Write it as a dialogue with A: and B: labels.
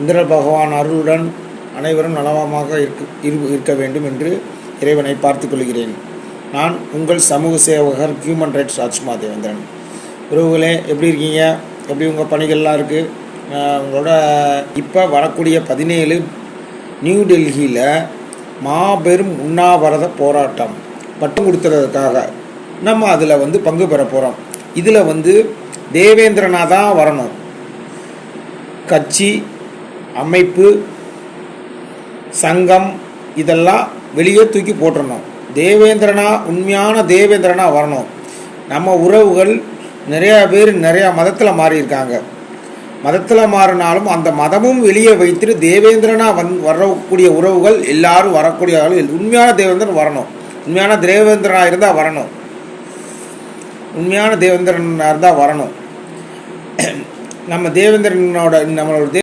A: இந்திர பகவான் அருளுடன் அனைவரும் நலவமாக இருக்க இரு- இருக்க வேண்டும் என்று இறைவனை பார்த்து கொள்கிறேன். நான் உங்கள் சமூக சேவகர் ஹியூமன் ரைட்ஸ் ராஜ்குமார் தேவேந்திரன் உறவுகளே எப்படி இருக்கீங்க? எப்படி உங்கள் பணிகள்லாம் இருக்குது உங்களோட இப்போ வரக்கூடிய பதினேழு நியூ டெல்லியில் மாபெரும் உண்ணாவிரத போராட்டம் பட்டம் கொடுத்துறதுக்காக நம்ம அதில் வந்து பங்கு பெற போகிறோம் இதில் வந்து தேவேந்திரனாக தான் வரணும். கட்சி அமைப்பு சங்கம் இதெல்லாம் வெளியே தூக்கி போட்டுறணும். தேவேந்திரனா உண்மையான தேவேந்திரனா வரணும். நம்ம உறவுகள் நிறையா பேர் நிறையா மதத்தில் மாறியிருக்காங்க. மதத்தில் மாறினாலும் அந்த மதமும் வெளியே வைத்துட்டு தேவேந்திரனா வந் வரக்கூடிய உறவுகள் எல்லாரும் வரக்கூடிய உண்மையான தேவேந்திரன் வரணும். உண்மையான தேவேந்திரனாக இருந்தால் வரணும். உண்மையான தேவேந்திரனாக இருந்தால் வரணும். நம்ம தேவேந்திரனோட நம்மளோட தே